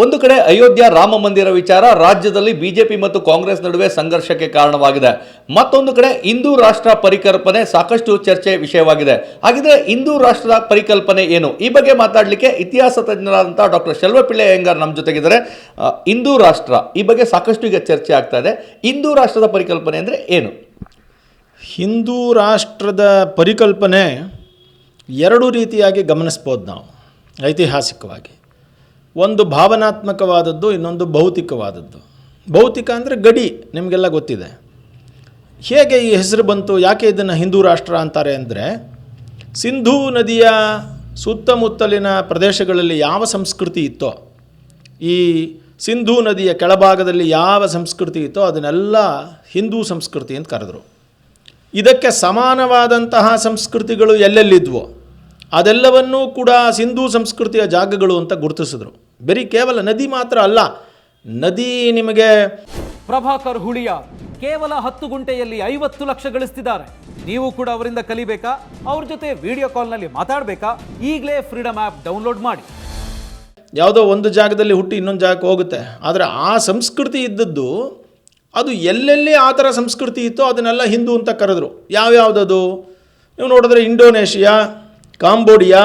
ಒಂದು ಕಡೆ ಅಯೋಧ್ಯ ರಾಮ ಮಂದಿರ ವಿಚಾರ ರಾಜ್ಯದಲ್ಲಿ ಬಿಜೆಪಿ ಮತ್ತು ಕಾಂಗ್ರೆಸ್ ನಡುವೆ ಸಂಘರ್ಷಕ್ಕೆ ಕಾರಣವಾಗಿದೆ. ಮತ್ತೊಂದು ಕಡೆ ಹಿಂದೂ ರಾಷ್ಟ್ರ ಪರಿಕಲ್ಪನೆ ಸಾಕಷ್ಟು ಚರ್ಚೆ ವಿಷಯವಾಗಿದೆ. ಹಾಗಿದ್ರೆ ಹಿಂದೂ ರಾಷ್ಟ್ರದ ಪರಿಕಲ್ಪನೆ ಏನು? ಈ ಬಗ್ಗೆ ಮಾತಾಡಲಿಕ್ಕೆ ಇತಿಹಾಸ ತಜ್ಞರಾದಂಥ ಡಾಕ್ಟರ್ ಶೆಲ್ವಪಿಳ್ಳೆ ಅಯ್ಯಂಗಾರ್ ನಮ್ಮ ಜೊತೆಗಿದ್ದಾರೆ. ಹಿಂದೂ ರಾಷ್ಟ್ರ ಈ ಬಗ್ಗೆ ಸಾಕಷ್ಟು ಈಗ ಚರ್ಚೆ ಆಗ್ತಾ ಇದೆ. ಹಿಂದೂ ರಾಷ್ಟ್ರದ ಪರಿಕಲ್ಪನೆ ಅಂದರೆ ಏನು? ಹಿಂದೂ ರಾಷ್ಟ್ರದ ಪರಿಕಲ್ಪನೆ ಎರಡು ರೀತಿಯಾಗಿ ಗಮನಿಸ್ಬೋದು ನಾವು, ಐತಿಹಾಸಿಕವಾಗಿ. ಒಂದು ಭಾವನಾತ್ಮಕವಾದದ್ದು, ಇನ್ನೊಂದು ಭೌತಿಕವಾದದ್ದು. ಭೌತಿಕ ಅಂದರೆ ಗಡಿ, ನಿಮಗೆಲ್ಲ ಗೊತ್ತಿದೆ. ಹೇಗೆ ಈ ಹೆಸರು ಬಂತು, ಯಾಕೆ ಇದನ್ನು ಹಿಂದೂ ರಾಷ್ಟ್ರ ಅಂತಾರೆ ಅಂದರೆ, ಸಿಂಧೂ ನದಿಯ ಸುತ್ತಮುತ್ತಲಿನ ಪ್ರದೇಶಗಳಲ್ಲಿ ಯಾವ ಸಂಸ್ಕೃತಿ ಇತ್ತೋ, ಈ ಸಿಂಧೂ ನದಿಯ ಕೆಳಭಾಗದಲ್ಲಿ ಯಾವ ಸಂಸ್ಕೃತಿ ಇತ್ತೋ, ಅದನ್ನೆಲ್ಲ ಹಿಂದೂ ಸಂಸ್ಕೃತಿ ಅಂತ ಕರೆದರು. ಇದಕ್ಕೆ ಸಮಾನವಾದಂತಹ ಸಂಸ್ಕೃತಿಗಳು ಎಲ್ಲೆಲ್ಲಿದ್ವೋ, ಅದೆಲ್ಲವನ್ನೂ ಕೂಡ ಸಿಂಧೂ ಸಂಸ್ಕೃತಿಯ ಜಾಗಗಳು ಅಂತ ಗುರುತಿಸಿದ್ರು. ಬರೀ ಕೇವಲ ನದಿ ಮಾತ್ರ ಅಲ್ಲ ನದಿ ನಿಮಗೆ ಪ್ರಭಾಕರ್ ಹುಳಿಯ ಕೇವಲ ಹತ್ತು ಗುಂಟೆಯಲ್ಲಿ ಐವತ್ತು ಲಕ್ಷ ಗಳಿಸ್ತಿದ್ದಾರೆ. ನೀವು ಕೂಡ ಅವರಿಂದ ಕಲಿಬೇಕಾ? ಅವ್ರ ಜೊತೆ ವಿಡಿಯೋ ಕಾಲ್ನಲ್ಲಿ ಮಾತಾಡಬೇಕಾ? ಈಗಲೇ ಫ್ರೀಡಮ್ ಆ್ಯಪ್ ಡೌನ್ಲೋಡ್ ಮಾಡಿ. ಯಾವುದೋ ಒಂದು ಜಾಗದಲ್ಲಿ ಹುಟ್ಟಿ ಇನ್ನೊಂದು ಜಾಗಕ್ಕೆ ಹೋಗುತ್ತೆ. ಆದರೆ ಆ ಸಂಸ್ಕೃತಿ ಇದ್ದದ್ದು ಅದು ಎಲ್ಲೆಲ್ಲಿ ಆ ಥರ ಸಂಸ್ಕೃತಿ ಇತ್ತೋ ಅದನ್ನೆಲ್ಲ ಹಿಂದೂ ಅಂತ ಕರೆದ್ರು. ಯಾವ್ಯಾವುದದು? ನೀವು ನೋಡಿದ್ರೆ Indonesia Cambodia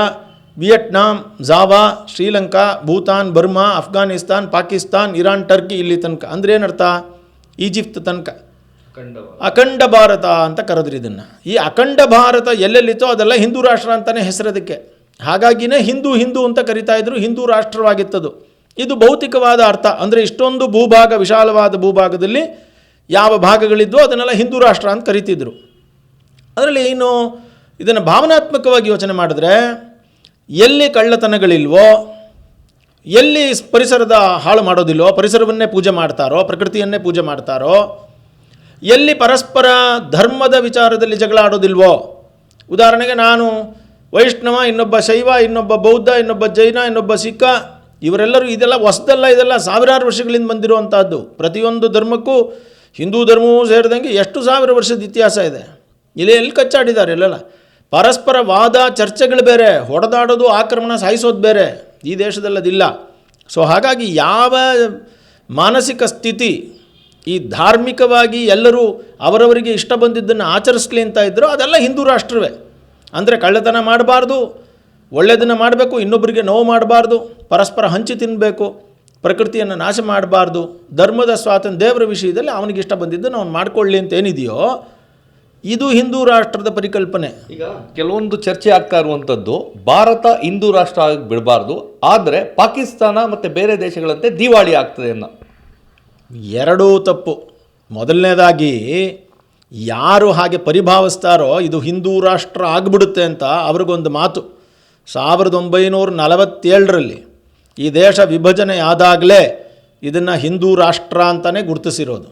Vietnam Java Sri Lanka Bhutan Burma Afghanistan Pakistan Iran Turkey ಇಲ್ಲಿ ತನಕ. ಅಂದ್ರೆ ಏನರ್ಥ? ಈಜಿಪ್ಟ್ ತನಕ. ಅಖಂಡ ಭಾರತ. ಅಂತ ಕರೆದ್ರಿ ಇದನ್ನು. ಈ ಅಖಂಡ ಭಾರತ ಎಲ್ಲೆಲ್ಲಿತ್ತೋ ಅದೆಲ್ಲ ಹಿಂದೂ ರಾಷ್ಟ್ರ ಅಂತಲೇ ಹೆಸರದಕ್ಕೆ. ಹಾಗಾಗಿನೇ ಹಿಂದೂ ಹಿಂದೂ ಅಂತ ಕರಿತಾ ಇದ್ರು ಹಿಂದೂ ರಾಷ್ಟ್ರವಾಗಿತ್ತದು. ಇದು ಭೌತಿಕವಾದ ಅರ್ಥ. ಅಂದರೆ ಇಷ್ಟೊಂದು ಭೂಭಾಗ ವಿಶಾಲವಾದ ಭೂಭಾಗದಲ್ಲಿ ಯಾವ ಭಾಗಗಳಿದ್ದೋ ಅದನ್ನೆಲ್ಲ ಹಿಂದೂ ರಾಷ್ಟ್ರ ಅಂತ ಕರಿತಿದ್ರು. ಅದರಲ್ಲಿ ಏನು ಇದನ್ನು ಭಾವನಾತ್ಮಕವಾಗಿ ಯೋಚನೆ ಮಾಡಿದ್ರೆ ಎಲ್ಲಿ ಕಳ್ಳತನಗಳಿಲ್ವೋ, ಎಲ್ಲಿ ಪರಿಸರದ ಹಾಳು ಮಾಡೋದಿಲ್ವೋ, ಪರಿಸರವನ್ನೇ ಪೂಜೆ ಮಾಡ್ತಾರೋ, ಪ್ರಕೃತಿಯನ್ನೇ ಪೂಜೆ ಮಾಡ್ತಾರೋ, ಎಲ್ಲಿ ಪರಸ್ಪರ ಧರ್ಮದ ವಿಚಾರದಲ್ಲಿ ಜಗಳ ಆಡೋದಿಲ್ವೋ. ಉದಾಹರಣೆಗೆ ನಾನು ವೈಷ್ಣವ, ಇನ್ನೊಬ್ಬ ಶೈವ, ಇನ್ನೊಬ್ಬ ಬೌದ್ಧ, ಇನ್ನೊಬ್ಬ ಜೈನ, ಇನ್ನೊಬ್ಬ ಸಿಖ ಇವರೆಲ್ಲರೂ ಇದೆಲ್ಲ ಹೊಸದಲ್ಲ, ಇದೆಲ್ಲ ಸಾವಿರಾರು ವರ್ಷಗಳಿಂದ ಬಂದಿರುವಂಥದ್ದು ಪ್ರತಿಯೊಂದು ಧರ್ಮಕ್ಕೂ ಹಿಂದೂ ಧರ್ಮವೂ ಸೇರಿದಂಗೆ ಎಷ್ಟು ಸಾವಿರ ವರ್ಷದ ಇತಿಹಾಸ ಇದೆ. ಇಲ್ಲಿ ಎಲ್ಲಿ ಕಚ್ಚಾಡಿದ್ದಾರೆ ಇಲ್ಲೆಲ್ಲ ಪರಸ್ಪರ ವಾದ ಚರ್ಚೆಗಳು ಬೇರೆ, ಹೊಡೆದಾಡೋದು, ಆಕ್ರಮಣ ಸಾಯಿಸೋದು ಬೇರೆ. ಈ ದೇಶದಲ್ಲಿ ಅದಿಲ್ಲ ಸೊ ಹಾಗಾಗಿ ಯಾವ ಮಾನಸಿಕ ಸ್ಥಿತಿ, ಈ ಧಾರ್ಮಿಕವಾಗಿ ಎಲ್ಲರೂ ಅವರವರಿಗೆ ಇಷ್ಟ ಬಂದಿದ್ದನ್ನು ಆಚರಿಸ್ಲಿ ಅಂತ ಇದ್ದರೂ ಅದೆಲ್ಲ ಹಿಂದೂ ರಾಷ್ಟ್ರವೇ. ಅಂದರೆ ಕಳ್ಳತನ ಮಾಡಬಾರ್ದು, ಒಳ್ಳೆಯದನ್ನು ಮಾಡಬೇಕು ಇನ್ನೊಬ್ಬರಿಗೆ ನೋವು ಮಾಡಬಾರ್ದು, ಪರಸ್ಪರ ಹಂಚಿ ತಿನ್ನಬೇಕು ಪ್ರಕೃತಿಯನ್ನು ನಾಶ ಮಾಡಬಾರ್ದು, ಧರ್ಮದ ಸ್ವಾತಂತ್ರ್ಯ, ದೇವರ ವಿಷಯದಲ್ಲಿ ಅವನಿಗೆ ಇಷ್ಟ ಬಂದಿದ್ದನ್ನು ಅವ್ನು ಮಾಡ್ಕೊಳ್ಳಿ ಅಂತ ಏನಿದೆಯೋ ಇದು ಹಿಂದೂ ರಾಷ್ಟ್ರದ ಪರಿಕಲ್ಪನೆ. ಈಗ ಕೆಲವೊಂದು ಚರ್ಚೆ ಆಗ್ತಾ ಇರುವಂಥದ್ದು ಭಾರತ ಹಿಂದೂ ರಾಷ್ಟ್ರ ಆಗಿ ಬಿಡಬಾರ್ದು ಆದರೆ ಪಾಕಿಸ್ತಾನ ಮತ್ತು ಬೇರೆ ದೇಶಗಳಂತೆ ದಿವಾಳಿ ಆಗ್ತದೆ ಅನ್ನೋ. ಎರಡೂ ತಪ್ಪು. ಮೊದಲನೇದಾಗಿ ಯಾರು ಹಾಗೆ ಪರಿಭಾವಿಸ್ತಾರೋ ಇದು ಹಿಂದೂ ರಾಷ್ಟ್ರ ಆಗಿಬಿಡುತ್ತೆ ಅಂತ ಅವ್ರಿಗೊಂದು ಮಾತು. ಸಾವಿರದ ಒಂಬೈನೂರ ನಲವತ್ತೇಳರಲ್ಲಿ ಈ ದೇಶ ವಿಭಜನೆ ಆದಾಗಲೇ ಇದನ್ನು ಹಿಂದೂ ರಾಷ್ಟ್ರ ಅಂತಲೇ ಗುರುತಿಸಿರೋದು.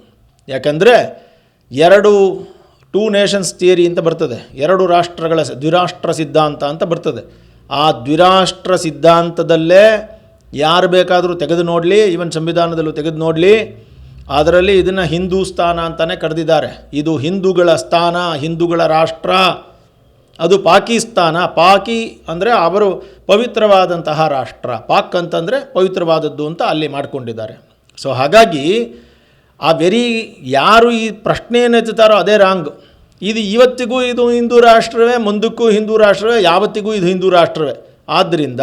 ಯಾಕಂದರೆ ಎರಡು ಟೂ ನೇಷನ್ಸ್ ಥಿಯರಿ ಅಂತ ಬರ್ತದೆ. ಎರಡು ರಾಷ್ಟ್ರಗಳ ದ್ವಿರಾಷ್ಟ್ರ ಸಿದ್ಧಾಂತ ಅಂತ ಬರ್ತದೆ. ಆ ದ್ವಿರಾಷ್ಟ್ರ ಸಿದ್ಧಾಂತದಲ್ಲೇ ಯಾರು ಬೇಕಾದರೂ ತೆಗೆದು ನೋಡಲಿ ಈವನ್ ಸಂವಿಧಾನದಲ್ಲೂ ತೆಗೆದು ನೋಡಲಿ. ಅದರಲ್ಲಿ ಇದನ್ನು ಹಿಂದೂಸ್ತಾನ ಅಂತಲೇ ಕರೆದಿದ್ದಾರೆ. ಇದು ಹಿಂದೂಗಳ ಸ್ಥಾನ, ಹಿಂದೂಗಳ ರಾಷ್ಟ್ರ. ಅದು ಪಾಕಿಸ್ತಾನ ಪಾಕಿ ಅಂದರೆ ಅವರು ಪವಿತ್ರವಾದಂತಹ ರಾಷ್ಟ್ರ. ಪಾಕ್ ಅಂತಂದರೆ ಪವಿತ್ರವಾದದ್ದು ಅಂತ ಅಲ್ಲಿ ಮಾಡಿಕೊಂಡಿದ್ದಾರೆ. ಸೊ ಹಾಗಾಗಿ ಆ ವೆರಿ ಯಾರು ಈ ಪ್ರಶ್ನೆಯನ್ನು ಎತ್ತುತ್ತಾರೋ ಅದೇ ರಾಂಗ್ ಇದು ಇವತ್ತಿಗೂ ಇದು ಹಿಂದೂ ರಾಷ್ಟ್ರವೇ, ಮುಂದಕ್ಕೂ ಹಿಂದೂ ರಾಷ್ಟ್ರವೇ, ಯಾವತ್ತಿಗೂ ಇದು ಹಿಂದೂ ರಾಷ್ಟ್ರವೇ. ಆದ್ದರಿಂದ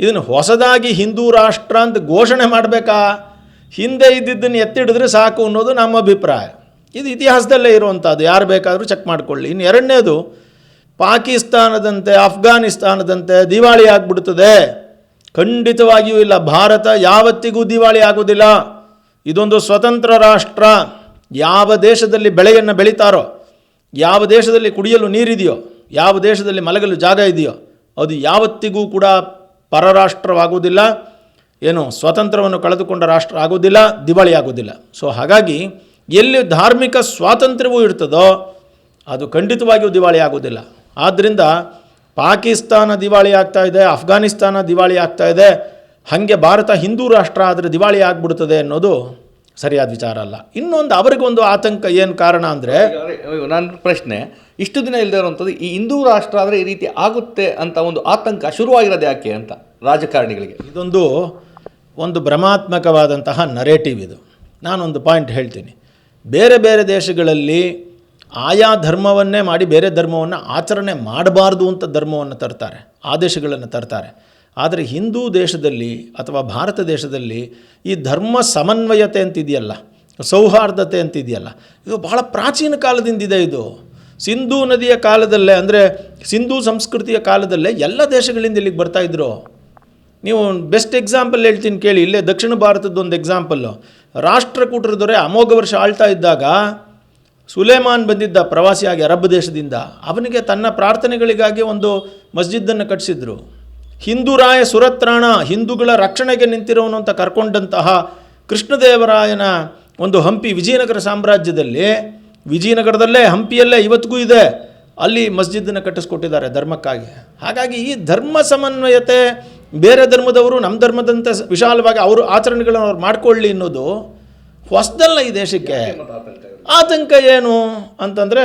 ಇದನ್ನು ಹೊಸದಾಗಿ ಹಿಂದೂ ರಾಷ್ಟ್ರ ಅಂತ ಘೋಷಣೆ ಮಾಡಬೇಕಾ? ಹಿಂದೆ ಇದ್ದಿದ್ದನ್ನು ಎತ್ತಿಡಿದ್ರೆ ಸಾಕು ಅನ್ನೋದು ನಮ್ಮ ಅಭಿಪ್ರಾಯ. ಇದು ಇತಿಹಾಸದಲ್ಲೇ ಇರುವಂಥದ್ದು. ಯಾರು ಬೇಕಾದರೂ ಚೆಕ್ ಮಾಡಿಕೊಳ್ಳಿ. ಇನ್ನು ಎರಡನೇದು, ಪಾಕಿಸ್ತಾನದಂತೆ ಅಫ್ಘಾನಿಸ್ತಾನದಂತೆ ದಿವಾಳಿ ಆಗಿಬಿಡ್ತದೆ. ಖಂಡಿತವಾಗಿಯೂ ಇಲ್ಲ. ಭಾರತ ಯಾವತ್ತಿಗೂ ದಿವಾಳಿ ಆಗೋದಿಲ್ಲ. ಇದೊಂದು ಸ್ವತಂತ್ರ ರಾಷ್ಟ್ರ. ಯಾವ ದೇಶದಲ್ಲಿ ಬೆಳೆಯನ್ನು ಬೆಳೀತಾರೋ, ಯಾವ ದೇಶದಲ್ಲಿ ಕುಡಿಯಲು ನೀರಿದೆಯೋ, ಯಾವ ದೇಶದಲ್ಲಿ ಮಲಗಲು ಜಾಗ ಇದೆಯೋ, ಅದು ಯಾವತ್ತಿಗೂ ಕೂಡ ಪರರಾಷ್ಟ್ರವಾಗುವುದಿಲ್ಲ. ಏನು ಸ್ವಾತಂತ್ರ್ಯವನ್ನು ಕಳೆದುಕೊಂಡ ರಾಷ್ಟ್ರ ಆಗುವುದಿಲ್ಲ, ದಿವಾಳಿ ಆಗೋದಿಲ್ಲ ಸೊ ಹಾಗಾಗಿ ಎಲ್ಲಿ ಧಾರ್ಮಿಕ ಸ್ವಾತಂತ್ರ್ಯವೂ ಇರ್ತದೋ, ಅದು ಖಂಡಿತವಾಗಿಯೂ ದಿವಾಳಿ ಆಗೋದಿಲ್ಲ ಆದ್ದರಿಂದ ಪಾಕಿಸ್ತಾನ ದಿವಾಳಿ ಆಗ್ತಾ ಇದೆ ಅಫ್ಘಾನಿಸ್ತಾನ ದಿವಾಳಿ ಆಗ್ತಾ ಇದೆ ಹಾಗೆ ಭಾರತ ಹಿಂದೂ ರಾಷ್ಟ್ರ ಆದರೆ ದಿವಾಳಿ ಆಗ್ಬಿಡ್ತದೆ ಅನ್ನೋದು ಸರಿಯಾದ ವಿಚಾರ ಅಲ್ಲ. ಇನ್ನೊಂದು ಅವರಿಗೊಂದು ಆತಂಕ ಏನು ಕಾರಣ ಅಂದರೆ ನನ್ನ ಪ್ರಶ್ನೆ ಇಷ್ಟು ದಿನ ಇಲ್ಲದೆ ಇರುವಂಥದ್ದು ಈ ಹಿಂದೂ ರಾಷ್ಟ್ರ ಆದರೆ ಈ ರೀತಿ ಆಗುತ್ತೆ ಅಂತ ಒಂದು ಆತಂಕ ಶುರುವಾಗಿರೋದು ಯಾಕೆ ಅಂತ ರಾಜಕಾರಣಿಗಳಿಗೆ? ಇದೊಂದು ಒಂದು ಭ್ರಮಾತ್ಮಕವಾದಂತಹ ನರೇಟಿವ್ ಇದು. ನಾನೊಂದು ಪಾಯಿಂಟ್ ಹೇಳ್ತೀನಿ. ಬೇರೆ ಬೇರೆ ದೇಶಗಳಲ್ಲಿ ಆಯಾ ಧರ್ಮವನ್ನೇ ಮಾಡಿ ಬೇರೆ ಧರ್ಮವನ್ನು ಆಚರಣೆ ಮಾಡಬಾರ್ದು ಅಂತ ಧರ್ಮವನ್ನು ತರ್ತಾರೆ ಆದೇಶಗಳನ್ನು ತರ್ತಾರೆ. ಆದರೆ ಹಿಂದೂ ದೇಶದಲ್ಲಿ ಅಥವಾ ಭಾರತ ದೇಶದಲ್ಲಿ ಈ ಧರ್ಮ ಸಮನ್ವಯತೆ ಅಂತಿದೆಯಲ್ಲ, ಸೌಹಾರ್ದತೆ ಅಂತಿದೆಯಲ್ಲ, ಇದು ಬಹಳ ಪ್ರಾಚೀನ ಕಾಲದಿಂದಿದೆ ಇದು. ಸಿಂಧೂ ನದಿಯ ಕಾಲದಲ್ಲೇ ಅಂದರೆ ಸಿಂಧೂ ಸಂಸ್ಕೃತಿಯ ಕಾಲದಲ್ಲೇ ಎಲ್ಲ ದೇಶಗಳಿಂದ ಇಲ್ಲಿಗೆ ಬರ್ತಾಯಿದ್ರು ನೀವು ಬೆಸ್ಟ್ ಎಕ್ಸಾಂಪಲ್ ಹೇಳ್ತೀನಿ ಕೇಳಿ, ಇಲ್ಲೇ ದಕ್ಷಿಣ ಭಾರತದ ಒಂದು ಎಕ್ಸಾಂಪಲ್ಲು ರಾಷ್ಟ್ರಕೂಟರ ದೊರೆ ಅಮೋಘ ವರ್ಷ ಆಳ್ತಾ ಇದ್ದಾಗ ಸುಲೇಮಾನ್ ಬಂದಿದ್ದ ಪ್ರವಾಸಿಯಾಗಿ ಅರಬ್ ದೇಶದಿಂದ, ಅವನಿಗೆ ತನ್ನ ಪ್ರಾರ್ಥನೆಗಳಿಗಾಗಿ ಒಂದು ಮಸ್ಜಿದ್ದನ್ನು ಕಟ್ಟಿಸಿದ್ರು ಹಿಂದೂರಾಯ ಸುರತ್ರಾಣ ಹಿಂದೂಗಳ ರಕ್ಷಣೆಗೆ ನಿಂತಿರೋನು ಅಂತ ಕರ್ಕೊಂಡಂತಹ ಕೃಷ್ಣದೇವರಾಯನ ಒಂದು ಹಂಪಿ ವಿಜಯನಗರ ಸಾಮ್ರಾಜ್ಯದಲ್ಲಿ ವಿಜಯನಗರದಲ್ಲೇ ಹಂಪಿಯಲ್ಲೇ ಇವತ್ತಿಗೂ ಇದೆ. ಅಲ್ಲಿ ಮಸ್ಜಿದ್ದನ್ನು ಕಟ್ಟಿಸ್ಕೊಟ್ಟಿದ್ದಾರೆ ಧರ್ಮಕ್ಕಾಗಿ. ಹಾಗಾಗಿ ಈ ಧರ್ಮ ಸಮನ್ವಯತೆ ಬೇರೆ ಧರ್ಮದವರು ನಮ್ಮ ಧರ್ಮದಂತೆ ವಿಶಾಲವಾಗಿ ಅವರು ಆಚರಣೆಗಳನ್ನು ಅವ್ರು ಮಾಡಿಕೊಳ್ಳಿ ಅನ್ನೋದು ಹೊಸದಲ್ಲ ಈ ದೇಶಕ್ಕೆ. ಆತಂಕ ಏನು ಅಂತಂದರೆ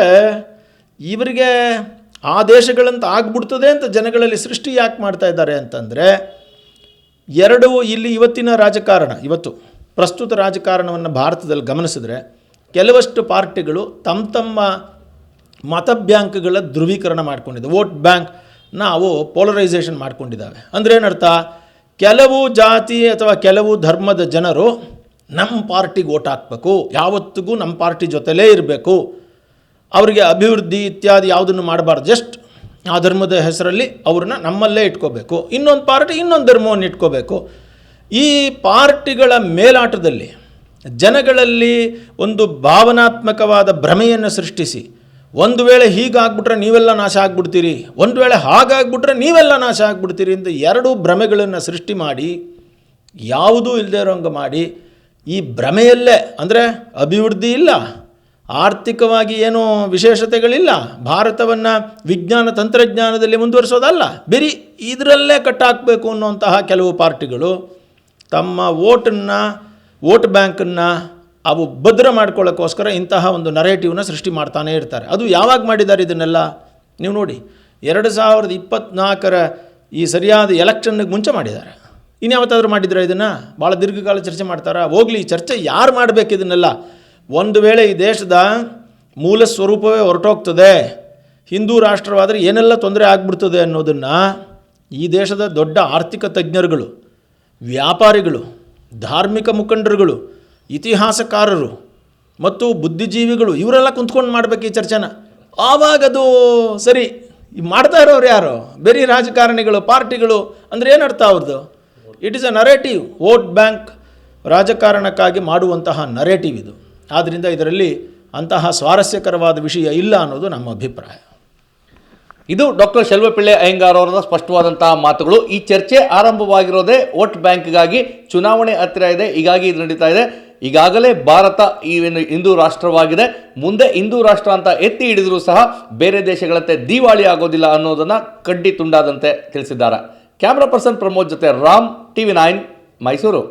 ಇವರಿಗೆ ಆ ದೇಶಗಳಂತ ಆಗ್ಬಿಡ್ತದೆ ಅಂತ ಜನಗಳಲ್ಲಿ ಸೃಷ್ಟಿ ಯಾಕೆ ಮಾಡ್ತಾ ಇದ್ದಾರೆ ಅಂತಂದರೆ, ಎರಡು ಇಲ್ಲಿ ಇವತ್ತಿನ ರಾಜಕಾರಣ, ಇವತ್ತು ಪ್ರಸ್ತುತ ರಾಜಕಾರಣವನ್ನು ಭಾರತದಲ್ಲಿ ಗಮನಿಸಿದ್ರೆ, ಕೆಲವಷ್ಟು ಪಾರ್ಟಿಗಳು ತಮ್ಮ ತಮ್ಮ ಮತ ಬ್ಯಾಂಕ್ಗಳ ಧ್ರುವೀಕರಣ ಮಾಡ್ಕೊಂಡಿದೆ. ವೋಟ್ ಬ್ಯಾಂಕ್ ನಾವು ಪೋಲರೈಸೇಷನ್ ಮಾಡ್ಕೊಂಡಿದ್ದಾವೆ. ಅಂದರೆ ಏನರ್ಥ? ಕೆಲವು ಜಾತಿ ಅಥವಾ ಕೆಲವು ಧರ್ಮದ ಜನರು ನಮ್ಮ ಪಾರ್ಟಿಗೆ ಓಟ್ ಹಾಕಬೇಕು. ಯಾವತ್ತಿಗೂ ನಮ್ಮ ಪಾರ್ಟಿ ಜೊತೆಲೇ ಇರಬೇಕು. ಅವರಿಗೆ ಅಭಿವೃದ್ಧಿ ಇತ್ಯಾದಿ ಯಾವುದನ್ನು ಮಾಡಬಾರ್ದು. ಜಸ್ಟ್ ಆ ಧರ್ಮದ ಹೆಸರಲ್ಲಿ ಅವ್ರನ್ನ ನಮ್ಮಲ್ಲೇ ಇಟ್ಕೋಬೇಕು. ಇನ್ನೊಂದು ಪಾರ್ಟಿ, ಇನ್ನೊಂದು ಧರ್ಮವನ್ನು ಇಟ್ಕೋಬೇಕು. ಈ ಪಾರ್ಟಿಗಳ ಮೇಲಾಟದಲ್ಲಿ, ಜನಗಳಲ್ಲಿ ಒಂದು ಭಾವನಾತ್ಮಕವಾದ ಭ್ರಮೆಯನ್ನು ಸೃಷ್ಟಿಸಿ, ಒಂದು ವೇಳೆ ಹೀಗಾಗ್ಬಿಟ್ರೆ ನೀವೆಲ್ಲ ನಾಶ ಆಗ್ಬಿಡ್ತೀರಿ, ಒಂದು ವೇಳೆ ಹಾಗಾಗ್ಬಿಟ್ರೆ ನೀವೆಲ್ಲ ನಾಶ ಆಗ್ಬಿಡ್ತೀರಿ ಅಂತ ಎರಡು ಭ್ರಮೆಗಳನ್ನು ಸೃಷ್ಟಿ ಮಾಡಿ, ಯಾವುದೂ ಇಲ್ಲದೆ ಇರೋಂಗೆ ಮಾಡಿ, ಈ ಭ್ರಮೆಯಲ್ಲೇ, ಅಂದರೆ ಅಭಿವೃದ್ಧಿ ಇಲ್ಲ ಆರ್ಥಿಕವಾಗಿ ಏನೂ ವಿಶೇಷತೆಗಳಿಲ್ಲ. ಭಾರತವನ್ನು ವಿಜ್ಞಾನ ತಂತ್ರಜ್ಞಾನದಲ್ಲಿ ಮುಂದುವರಿಸೋದಲ್ಲ. ಬರೀ ಇದರಲ್ಲೇ ಕಟ್ಟಾಕಬೇಕು ಅನ್ನುವಂತಹ ಕೆಲವು ಪಾರ್ಟಿಗಳು ತಮ್ಮ ವೋಟನ್ನು, ವೋಟ್ ಬ್ಯಾಂಕನ್ನು ಅವು ಭದ್ರ ಮಾಡ್ಕೊಳ್ಳೋಕ್ಕೋಸ್ಕರ ಇಂತಹ ಒಂದು ನರೇಟಿವ್ನ ಸೃಷ್ಟಿ ಮಾಡ್ತಾನೇ ಇರ್ತಾರೆ. ಅದು ಯಾವಾಗ ಮಾಡಿದ್ದಾರೆ ಇದನ್ನೆಲ್ಲ? ನೀವು ನೋಡಿ, ಎರಡು ಸಾವಿರದ ಇಪ್ಪತ್ತ್ನಾಲ್ಕರ ಈ ಸರಿಯಾದ ಎಲೆಕ್ಷನ್ಗೆ ಮುಂಚೆ ಮಾಡಿದ್ದಾರೆ. ಇನ್ಯಾವತ್ತಾದರೂ ಮಾಡಿದ್ರೆ ಇದನ್ನು? ಭಾಳ ದೀರ್ಘಕಾಲ ಚರ್ಚೆ ಮಾಡ್ತಾರಾ? ಹೋಗಲಿ, ಚರ್ಚೆ ಯಾರು ಮಾಡಬೇಕು ಇದನ್ನೆಲ್ಲ? ಒಂದು ವೇಳೆ ಈ ದೇಶದ ಮೂಲ ಸ್ವರೂಪವೇ ಹೊರಟೋಗ್ತದೆ, ಹಿಂದೂ ರಾಷ್ಟ್ರವಾದರೆ ಏನೆಲ್ಲ ತೊಂದರೆ ಆಗ್ಬಿಡ್ತದೆ ಅನ್ನೋದನ್ನು ಈ ದೇಶದ ದೊಡ್ಡ ಆರ್ಥಿಕ ತಜ್ಞರುಗಳು, ವ್ಯಾಪಾರಿಗಳು, ಧಾರ್ಮಿಕ ಮುಖಂಡರುಗಳು, ಇತಿಹಾಸಕಾರರು ಮತ್ತು ಬುದ್ಧಿಜೀವಿಗಳು ಇವರೆಲ್ಲ ಕುಂತ್ಕೊಂಡು ಮಾಡಬೇಕು ಈ ಚರ್ಚೆನ. ಆವಾಗ ಅದು ಸರಿ ಮಾಡ್ತಾ ಇರೋರು ಯಾರು? ಬೇರೆ ರಾಜಕಾರಣಿಗಳು, ಪಾರ್ಟಿಗಳು, ಅಂದರೆ ಏನರ್ಥ ಅವ್ರದ್ದು it is a narrative vote bank ರಾಜಕಾರಣಕ್ಕಾಗಿ ಮಾಡುವಂತಹ ನರೇಟಿವ್ ಇದು. ಆದ್ದರಿಂದ ಇದರಲ್ಲಿ ಅಂತಹ ಸ್ವಾರಸ್ಯಕರವಾದ ವಿಷಯ ಇಲ್ಲ ಅನ್ನೋದು ನಮ್ಮ ಅಭಿಪ್ರಾಯ. ಇದು ಡಾಕ್ಟರ್ ಶೆಲ್ವಪಿಳ್ಳೆ ಅಯ್ಯಂಗಾರ್ ಅವರ ಸ್ಪಷ್ಟವಾದಂತಹ ಮಾತುಗಳು. ಈ ಚರ್ಚೆ ಆರಂಭವಾಗಿರೋದೇ ವೋಟ್ ಬ್ಯಾಂಕ್ಗಾಗಿ ಚುನಾವಣೆ ಹತ್ತಿರ ಇದೆ, ಹೀಗಾಗಿ ಇದು ನಡೀತಾ ಇದೆ. ಈಗಾಗಲೇ ಭಾರತ ಈ ಹಿಂದೂ ರಾಷ್ಟ್ರವಾಗಿದೆ. ಮುಂದೆ ಹಿಂದೂ ರಾಷ್ಟ್ರ ಅಂತ ಎತ್ತಿ ಹಿಡಿದರೂ ಸಹ ಬೇರೆ ದೇಶಗಳಂತೆ ದಿವಾಳಿ ಆಗೋದಿಲ್ಲ ಅನ್ನೋದನ್ನು ಕಡ್ಡಿ ತುಂಡಾದಂತೆ ತಿಳಿಸಿದ್ದಾರೆ. ಕ್ಯಾಮ್ರಾ ಪರ್ಸನ್ ಪ್ರಮೋದ್ ಜೊತೆ ರಾಮ್, ಟಿವಿ ನೈನ್, ಮೈಸೂರು.